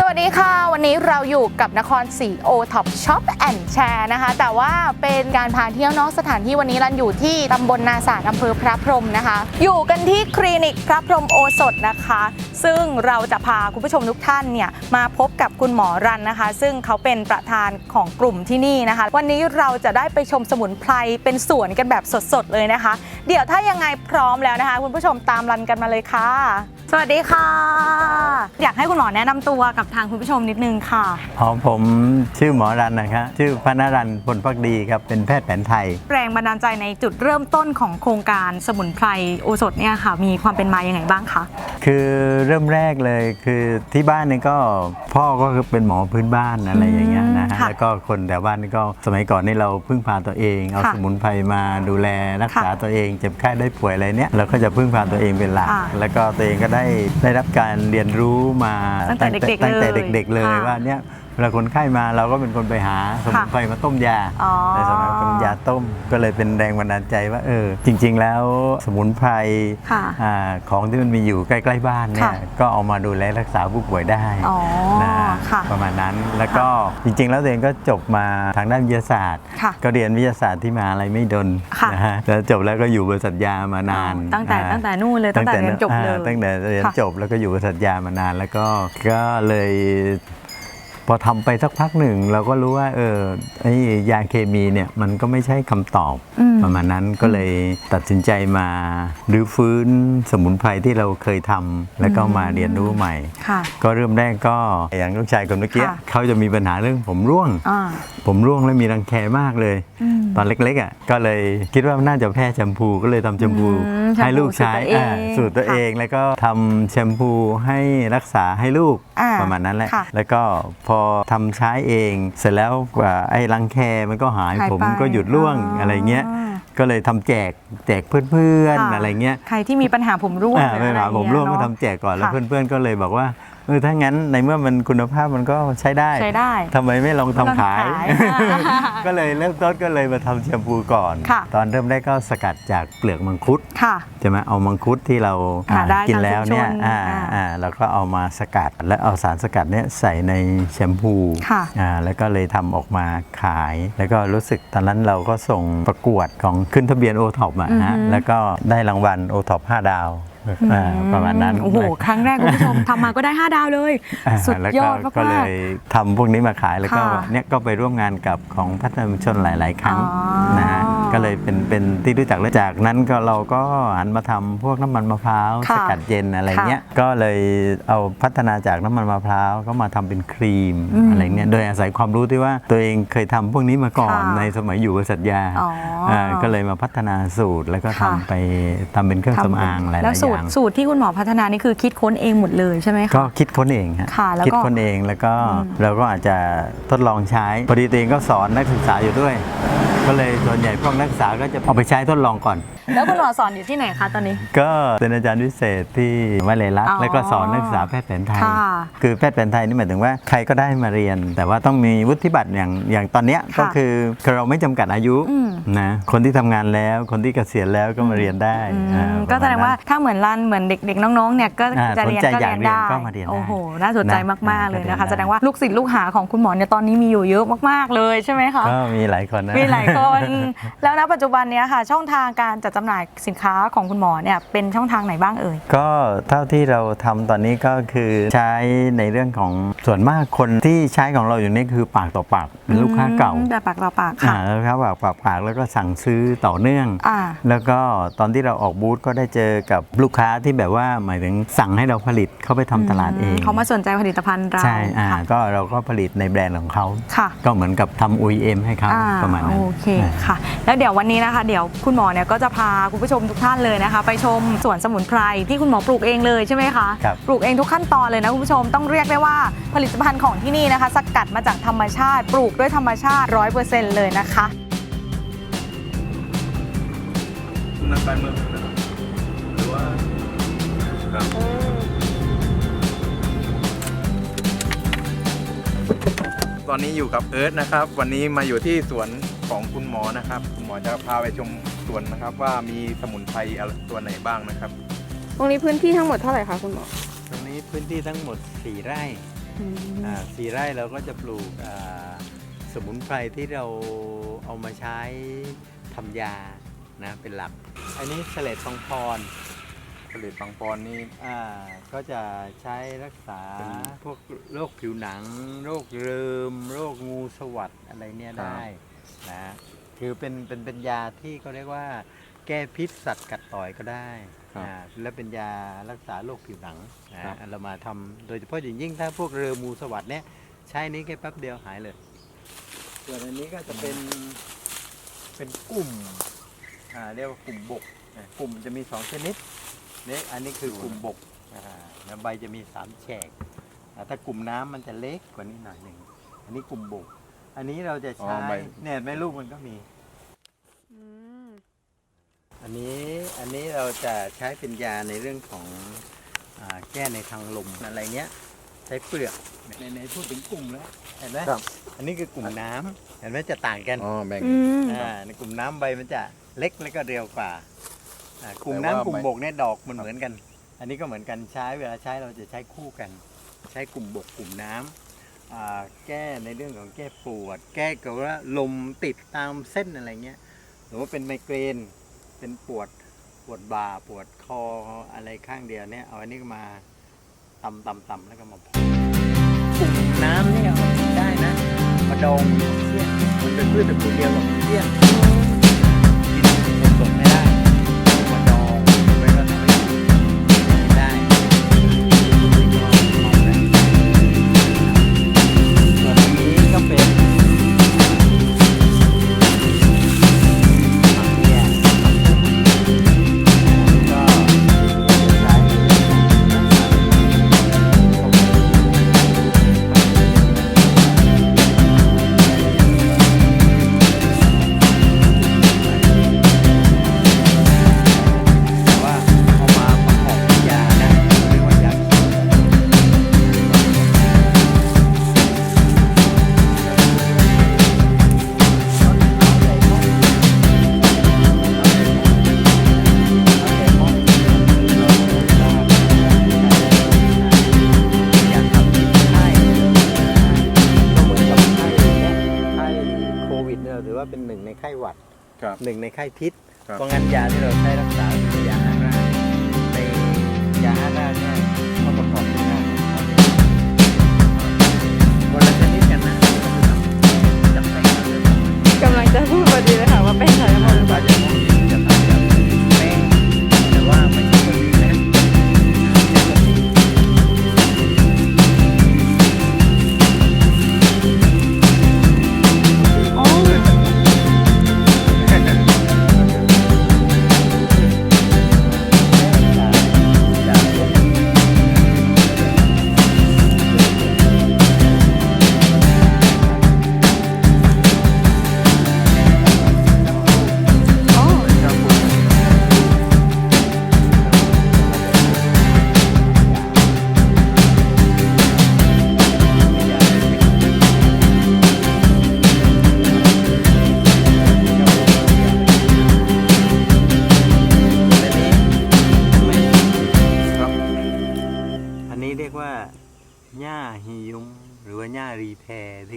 สวัสดีค่ะ วันนี้เราอยู่กับนครศรีโอท็อปช็อปแอนด์แชร์นะคะ แต่ว่าเป็นการพาเที่ยวนอกสถานที่วันนี้รันอยู่ที่ตำบลนาสารอำเภอพระพรหมนะคะ อยู่กันที่คลินิกพระพรหมโอสถนะคะ ซึ่งเราจะพาคุณผู้ชมทุกท่านเนี่ยมาพบกับคุณหมอรันนะคะ ซึ่งเขาเป็นประธานของกลุ่มที่นี่นะคะ วันนี้เราจะได้ไปชมสมุนไพรเป็นสวนกันแบบสดๆเลยนะคะ เดี๋ยวถ้ายังไงพร้อมแล้วนะคะ คุณผู้ชมตามรันกันมาเลยค่ะ สวัสดีค่ะ อยากให้คุณหมอแนะนำตัวกับทางคุณผู้ชมนิดนึงค่ะอ๋อผมชื่อหมอรันนะครับชื่อพนรันพลพักดีครับ เป็นแพทย์แผนไทย แรงบันดาลใจในจุดเริ่มต้นของโครงการสมุนไพรโอสถเนี่ยค่ะ มีความเป็นมายังไงบ้างคะ คือเริ่มแรกเลยคือที่บ้านนี่ก็พ่อก็คือเป็นหมอพื้นบ้านอะไรอย่างเงี้ยนะฮะค่ะแล้วก็คนแถวบ้านนี่ก็สมัยก่อนนี่เราพึ่งพาตัวเอง เอาค่ะสมุนไพรมาดูแลรักษาค่ะตัวเองเจ็บไข้ได้ป่วยอะไรเนี้ยเราก็จะพึ่งพาตัวเองเป็นหลัก อ่า แล้วก็ตัวเองก็ได้ได้รับการเรียนรู้มาตั้งแต่เด็กๆตั้งแต่เลยเด็ก ๆ เลยค่ะ ว่าเนี่ย เวลาคนไข้มาเราก็เป็นคนไปหาสมุนไพรมาต้มยาอ๋อในสมัยเป็นยาต้มก็เลยเป็นแรงบันดาลใจว่าเออจริง ๆ แล้วสมุนไพรค่ะอาของที่มันมีอยู่ใกล้ ๆ บ้านเนี่ค่ะยก็เอามาดูแลรักษาผู้ป่วยได้อ๋อนะค่ะประมาณนั้นแล้วก็จริง ๆ แล้วตัวเองก็จบมาทางด้านวิทยาศาสตร์ค่ะก็เรียนวิทยาศาสตร์ที่มหาอะไรไม่ดนค่ะนะฮะแล้วจบแล้วก็อยู่บริษัทยามานาน ตั้งแต่อ่าตั้งแต่นู่นเลยตั้งแต่เรียนจบเลยอ่าตั้งแต่เรียนค่ะจบแล้วก็อยู่บริษัทยามานานแล้วก็ก็เลย พอทำไปสักพักหนึ่งเราก็รู้ว่าเออไอ้ยาเคมีเนี่ยมันก็ไม่ใช่คำตอบอืมประมาณนั้นก็เลยตัดสินใจมารื้อฟื้นสมุนไพรที่เราเคยทำแล้วก็มาเรียนรู้ใหม่ค่ะก็เริ่มแรกก็อย่างลูกชายคนเมื่อกี้ค่ะเขาจะมีปัญหาเรื่องผมร่วงอ่าผมร่วงแล้วมีรังแคมากเลยอืม ตอนเล็กๆอะก็เลยคิดว่าน่าจะแพ้แชมพูก็เลยทำแชมพูอืมให้ลูกใช้แชมพูอ่าสูตรตัวค่ะเองแล้วก็ทำแชมพูให้รักษาให้ลูกอ่าประมาณนั้นแหละ ค่ะแล้วก็พอทำใช้เอง เสร็จแล้วกว่าไอ้รังแคมันก็หายหายผมไปก็หยุดร่วงอ๋ออ อะไรเงี้ย ก็เลยทำแจกแจกเพื่อนค่ะๆอะไรเงี้ย ใครที่มีปัญหาผมร่วงอ่าหรือไม่อะไรหาผมร่วงก็เงี้ยทำแจกก่อนแล้วค่ะเพื่อนๆก็เลยบอกว่า เออถ้างั้นในเมื่อมันคุณภาพมันก็ใช้ได้ใช้ได้ทำไมไม่ลองทำขายลองขาย ก็เลยเริ่มต้นก็เลยมาทำแชมพูก่อน ค่ะตอนเริ่มแรกก็สกัดจากเปลือกมังคุดค่ะใช่ไหมเอามังคุดที่เราหาได้กินแล้วเนี่ยตามชุมชนอ่าอ่าอ่าเราก็เอามาสกัดและเอาสารสกัดเนี่ยใส่ในแชมพูค่ะอ่าแล้วก็เลยทำออกมาขาย แล้วก็รู้สึกตอนนั้นเราก็ส่งประกวดของขึ้นทะเบียนโอท็อปอะฮะอือฮึ แล้วก็ได้รางวัลโอท็อป5ดาวอ่า ประมาณนั้น โอ้โห ครั้งแรกคุณผู้ชมทำมาก็ได้ 5 ดาวเลยอ่าสุดแล้วยก็อดมากก็เลยทำพวกนี้มาขายแล้วก็ค่ะเนี่ยก็ไปร่วมงานกับของพัฒนาชุมชนหลาย ๆ ครั้งอ๋อนะฮะ ก็เลยเป็นเป็นที่รู้จักแล้วจากนั้นก็เราก็หันมาทำพวกน้ำมันมะพร้าวค่ะสกัดเย็นอะไรเงี้ยค่ะก็เลยเอาพัฒนาจากน้ำมันมะพร้าวก็มาทำเป็นครีมอืมอะไรเงี้ยโดยอาศัยความรู้ที่ว่าตัวเองเคยทำพวกนี้มาก่อนค่ะในสมัยอยู่บริษัทยาอ๋ออ่าก็เลยมาพัฒนาสูตรแล้วก็ค่ะทำไปทำเป็นเครื่องสำอางหลายแล้วๆสูอตรย่างสูตรที่คุณหมอพัฒนานี่คือคิดค้นเองหมดเลยใช่ไหมคะก็คิดค้นเองฮะค่ะแล้วก็คิดค้นเองแล้วก็อืมเราก็อาจจะทดลองใช้พอดีตัวเองก็สอนนักศึกษาอยู่ด้วย ก็เลยส่วนใหญ่พวกนักศึกษาก็จะเอาไปใช้ทดลองก่อน แล้วคุณหมอสอนอยู่ที่ไหนคะตอนนี้ ก็เป็นอาจารย์พิเศษที่วิเลยลักษอ๋ณ์อแล้วก็สอนนักศึกษาแพทย์แผนไทย ค่ะคือแพทย์แผนไทยนี่หมายถึงว่าใครก็ได้มาเรียน แต่ว่าต้องมีวุฒิบัตรอย่างอย่างตอนเนี้ยค่ะก็คือคือเราไม่จำกัดอายุอืม นะคนที่ทำงานแล้วคนที่เกษียณแล้วก็มาเรียนได้อืมอ่าก็แสดงว่าประมณนั้นถ้าเหมือนรันเหมือนเด็กๆ น้องๆ เนี่ยก็อ่าจะเรียนสนใจก็อยากเรียนได้เรียนก็มาเรียนได้โอ้โห น่าสนใจนะมากๆ เลยนะคะก็เรียนได้แสดงว่าลูกศิษย์ลูกหาของคุณหมอเนี่ยตอนนี้มีอยู่เยอะมากๆ เลยใช่ไหมคะ ก็มีหลายคนนะ มีหลายคนแล้วณปัจจุบันเนี้ยค่ะ ช่องทางการจัดจำหน่ายสินค้าของคุณหมอเนี่ยเป็นช่องทางไหนบ้างเอ่ย ก็เท่าที่เราทำตอนนี้ก็คือใช้ในเรื่องของส่วนมากคนที่ใช้ของเราอยู่นี่คือปากต่อปากเป็นลูกค้าเก่าอืมแบบปากต่อปากอ่าค่ะลูกค้าปากปากปากแล้วก็สั่งซื้อต่อเนื่อง อ่า แล้วก็ตอนที่เราออกบูธก็ได้เจอกับลูกค้าที่แบบว่าหมายถึงสั่งให้เราผลิตเข้าไปทำตลาดเอง เขามาสนใจผลิตภัณฑ์เราใช่อ่าค่ะก็เราก็ผลิตในแบรนด์ของเขา ค่ะก็เหมือนกับทำ OEM ให้เขาอ่ประมาณนั้น โอเคค่ะ แล้วเดี๋ยววันนี้นะคะ เดี๋ยวคุณหมอเนี่ยก็จะพาคุณผู้ชมทุกท่านเลยนะคะ ไปชมสวนสมุนไพรที่คุณหมอปลูกเองเลยใช่ไหมคะครับปลูกเองทุกขั้นตอนเลยนะคุณผู้ชมต้องเรียกได้ว่าผลิตภัณฑ์ของที่นี่นะคะ สกัดมาจากธรรมชาติ ปลูกด้วยธรรมชาติ 100%เลยนะคะนักการเมืองนะครับหรือว่าครับตอนนี้อยู่กับเอิร์ธนะครับ วันนี้มาอยู่ที่สวน ของคุณหมอนะครับ คุณหมอจะพาไปชมสวนนะครับ ว่ามีสมุนไพรอะไรตัวไหนบ้างนะครับ ตรงนี้พื้นที่ทั้งหมดเท่าไหร่คะคุณหมอตรงนี้พื้นที่ทั้งหมด 4 ไร่อืมอ่าสี่ไร่เราก็จะปลูกอ่าสมุนไพรที่เราเอามาใช้ทำยานะเป็นหลัก อันนี้เสลดทองพรผลิตบางปอนนี่อ่าก็จะใช้รักษาพวกโรคผิวหนัง โรคเริมโรคงูสวัสดอะไรเนี่ยได้ นะคือเป็นเป็นเป็นยาที่เขาเรียกว่า แก้พิษสัตว์กัดต่อยก็ได้อ่าและเป็นยารักษาโรคผิวหนังนะเรามาทำโดยเฉพาะอย่างยิ่งถ้าพวกเริมงูสวัสดเนี่ยใช้นี้แค่แป๊บเดียวหายเลย ส่วนอันนี้ก็จะเป็นเป็นกลุ่มอ่าเรียกว่ากลุ่มบกนะกลุ่มจะมีสองชนิดเนี่ยอันนี้คือกลุ่มบกอ่าแล้วใบจะมีสามแฉกอ่าถ้ากลุ่มน้ำมันจะเล็กกว่านี้หน่อยหนึ่งอันนี้กลุ่มบก อันนี้เราจะใช้เนี่ยแม่ลูกมันก็มี อืมอันนี้อันนี้เราจะใช้เป็นยาในเรื่องของอาแก้ในทางลมอะไรเงี้ย ใช้เปลือกในในพูดถึงกลุ่มแล้วเห็นไหมครับ อันนี้คือกลุ่มน้ำเห็นไหมจะต่างกันอ๋อแบ่ง อืมอ่าในกลุ่มน้ำใบมันจะเล็กและก็เรียวกว่าอ่ากลุ่มแต่ว่าน้ำกลุ่มใบบกเนี่ยดอกมันเหมือนกัน อันนี้ก็เหมือนกันใช้เวลาใช้เราจะใช้คู่กัน ใช้กลุ่มบกกลุ่มน้ำ อ่าแก้ในเรื่องของแก้ปวด แก้กับว่าลมติดตามเส้นอะไรเงี้ยหรือว่าเป็นไมเกรนเป็นปวดปวดบ่าปวดคออะไรข้างเดียวเนี่ยเอาอันนี้มาตำตำตำแล้วก็มาพอกกลุ่มน้ำเนี่ยเอาได้นะมาดองเที่ยงมันเป็นพืชตระกูลเดียวกับเที่ยงกินสดๆไม่ได้ ครับหนึ่งในไข้พิษ ครับ เพราะงั้นยาที่เราใช้รักษาคือยาฮาราในยาฮาราเนี่ย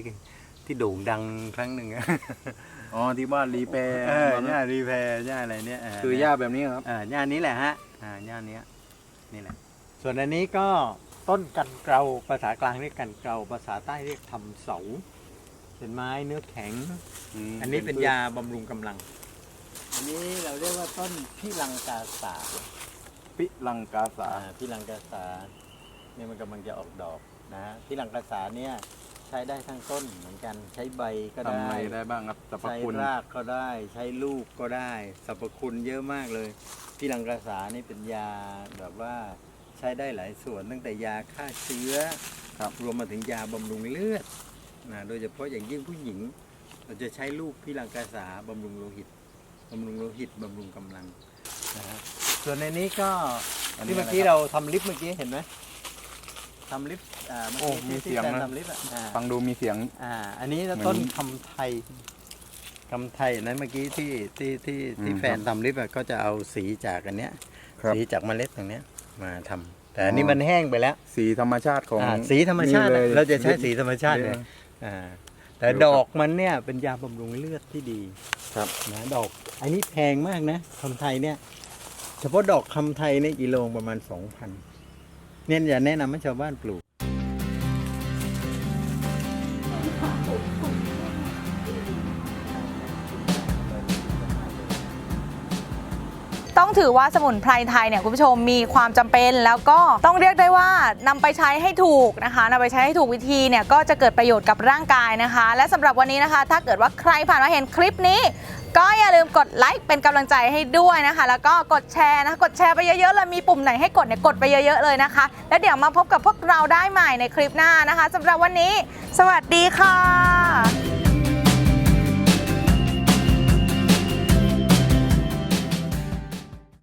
ที่ที่โด่งดังครั้งหนึ่งอะอ๋อที่บ้านรีแปรเออหญ้ารีแพรหญ้าอะไรเนี่ยเคือหญ้าแบบนี้ครับอ่าหญ้านี้แหละฮะอ่าหญ้านี้นี่แหละ ส่วนอันนี้ก็ต้นกันเกลาภาษากลางเรียกกันเกลาภาษาใต้เรียกทำเสาเป็นไม้เนื้อแข็ง อันนี้เป็นยาบำรุงกำลัง อันนี้เราเรียกว่าต้นพี่ลังกาสาปิลังกาสาอ่าพี่ลังกาสาเนี่ยมันกำลังจะออกดอกนะพี่ลังกาสาเนี่ย ใช้ได้ทั้งต้นเหมือนกันใช้ใบก็ทำได้อะไรได้บ้างครับสรรพใช้คุณรากก็ได้ ใช้ลูกก็ได้สรรพคุณเยอะมากเลยพี่ลังกาสานี่เป็นยาแบบว่าใช้ได้หลายส่วน ตั้งแต่ยาฆ่าเชื้อครับรวมมาถึงยาบำรุงเลือดนะโดยเฉพาะอย่างยิ่งผู้หญิง เราจะใช้ลูกพี่ลังกาสาบำรุงโลหิตบำรุงโลหิตบำรุงกำลังนะฮะส่วนในนี้ก็อันนี้ที่เมื่อกี้อะไรครับเราทำลิฟต์เมื่อกี้เห็นไหม ทำลิฟต์อ่าเมื่อโอ้กี้มีที่เสียงที่แฟนนะ ทำลิฟต์อะอ่าฟังดูมีเสียง อ่า อันนี้เหมือนต้นคำไทยคำไทยนั้นเมื่อกี้ที่ที่ที่ที่อืมแฟนทำลิฟต์อะก็จะเอาสีจากอันเนี้ยครับสีจากเมล็ดตรงเนี้ยมาทแต่อันนี้มันแห้งไปแล้วสีธรรมชาติของอ่าสีธรรมชาตินี่ลย เราจะใช้สีธรรมชาติเยเนี่ยอะอ่าแต่ดอกมันเนี่ยเป็นยาบำรุงเลือดที่ดีครับ นะดอกอันนี้แพงมากนะคำไทยเนี่ย เฉพาะดอกคำไทยเนี่ยกิโลประมาณสองพัน เนี่ยอย่าแนะนำให้ชาวบ้านปลูก ต้องถือว่าสมุนไพรไทยเนี่ยคุณผู้ชมมีความจำเป็นแล้วก็ต้องเรียกได้ว่านำไปใช้ให้ถูกนะคะนำไปใช้ให้ถูกวิธีเนี่ยก็จะเกิดประโยชน์กับร่างกายนะคะ และสำหรับวันนี้นะคะ ถ้าเกิดว่าใครผ่านมาเห็นคลิปนี้ ก็อย่าลืมกดไลค์เป็นกำลังใจให้ด้วยนะคะ แล้วก็กดแชร์นะกดแชร์ไปเยอะๆเลยมีปุ่มไหนให้กดเนี่ยกดไปเยอะ ๆเลยนะคะ แล้วเดี๋ยวมาพบกับพวกเราได้ใหม่ในคลิปหน้านะคะสำหรับวันนี้ สวัสดีค่ะ